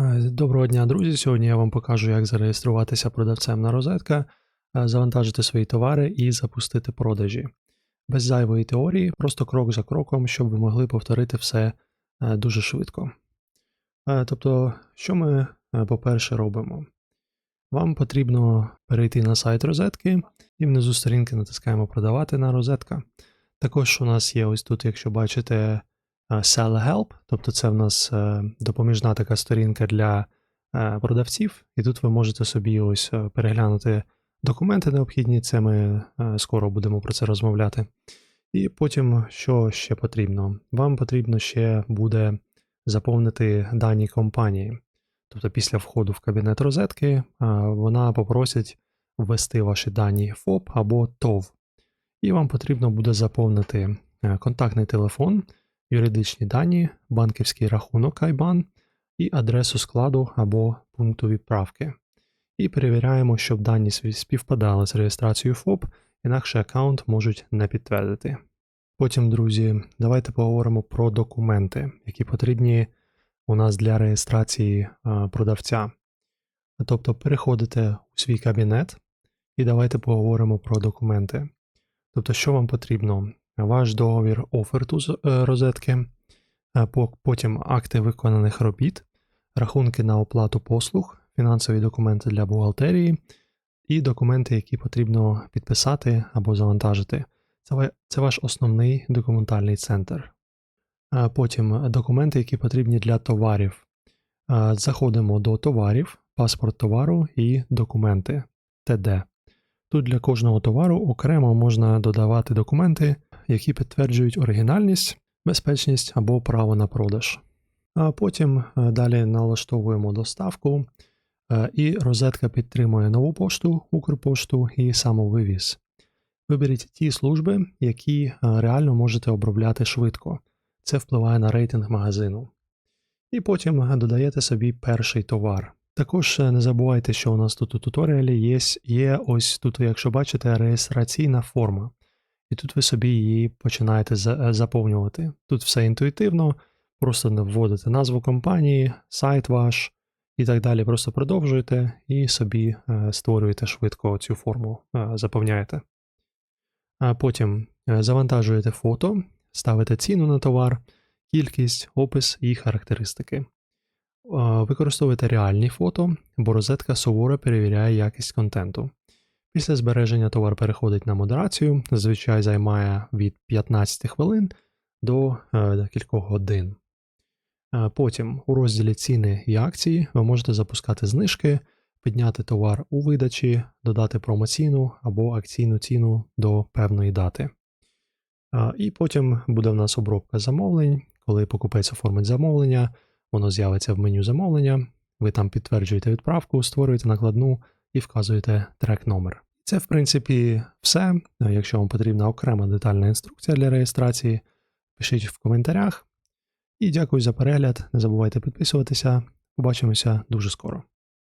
Е, Доброго дня, друзі! Сьогодні я вам покажу, як зареєструватися продавцем на розетка, е, завантажити свої товари і запустити продажі. Без зайвої теорії, просто крок за кроком, щоб ви могли повторити все е, дуже швидко. Тобто, що ми, по-перше, робимо? Вам потрібно перейти на сайт розетки і внизу сторінки натискаємо Продавати на розетка. Також у нас є ось тут, якщо бачите, е, Sell Help, тобто це в нас е, допоміжна така сторінка для е, продавців, і тут ви можете собі ось переглянути документи необхідні, це ми скоро будемо про це розмовляти. І потім, що ще потрібно? Вам потрібно ще буде заповнити дані компанії. Тобто після входу в кабінет розетки вона попросить ввести ваші дані ФОП або ТОВ. І вам потрібно буде заповнити контактний телефон, юридичні дані, банківський рахунок IBAN і адресу складу або пункту відправки. І перевіряємо, щоб дані співпадали з реєстрацією ФОП, інакше аккаунт можуть не підтвердити. Потім, друзі, давайте поговоримо про документи, які потрібні у нас для реєстрації е, продавця. Тобто переходите у свій кабінет і давайте поговоримо про документи. Тобто, що вам потрібно? Ваш договір оферту з е, розетки, е, потім акти виконаних робіт, рахунки на оплату послуг, фінансові документи для бухгалтерії і документи, які потрібно підписати або завантажити. Це, ваш основний документальний центр. Е, Потім документи, які потрібні для товарів. Заходимо до товарів, паспорт товару і документи ТД. Тут для кожного товару окремо можна додавати документи, які підтверджують оригінальність, безпечність або право на продаж. А потім е, далі налаштовуємо доставку, е, і розетка підтримує нову пошту, Укрпошту і самовивіз. Виберіть ті служби, які е, реально можете обробляти швидко. Це впливає на рейтинг магазину. І потім додаєте собі перший товар. Також не забувайте, що у нас тут у туторіалі є, є ось тут, якщо бачите, реєстраційна форма. І тут ви собі її починаєте е, заповнювати. Тут все інтуїтивно, просто вводите назву компанії, сайт ваш і так далі. Просто продовжуєте і собі е, створюєте швидко цю форму, е, заповняєте. А потім завантажуєте фото, ставите ціну на товар, кількість, опис і характеристики. Е, Використовуйте реальні фото, бо розетка суворо перевіряє якість контенту. Після збереження товар переходить на модерацію, зазвичай займає від 15 хвилин до е, кількох годин. Е, Потім у розділі ціни і акції ви можете запускати знижки, підняти товар у видачі, додати промоційну або акційну ціну до певної дати. І потім буде в нас обробка замовлень. Коли покупець оформить замовлення, воно з'явиться в меню замовлення. Ви там підтверджуєте відправку, створюєте накладну і вказуєте трек номер. Це, в принципі, все. Е, Якщо вам потрібна окрема детальна інструкція для реєстрації, пишіть в коментарях. І дякую за перегляд. Не забувайте підписуватися. Побачимося дуже скоро.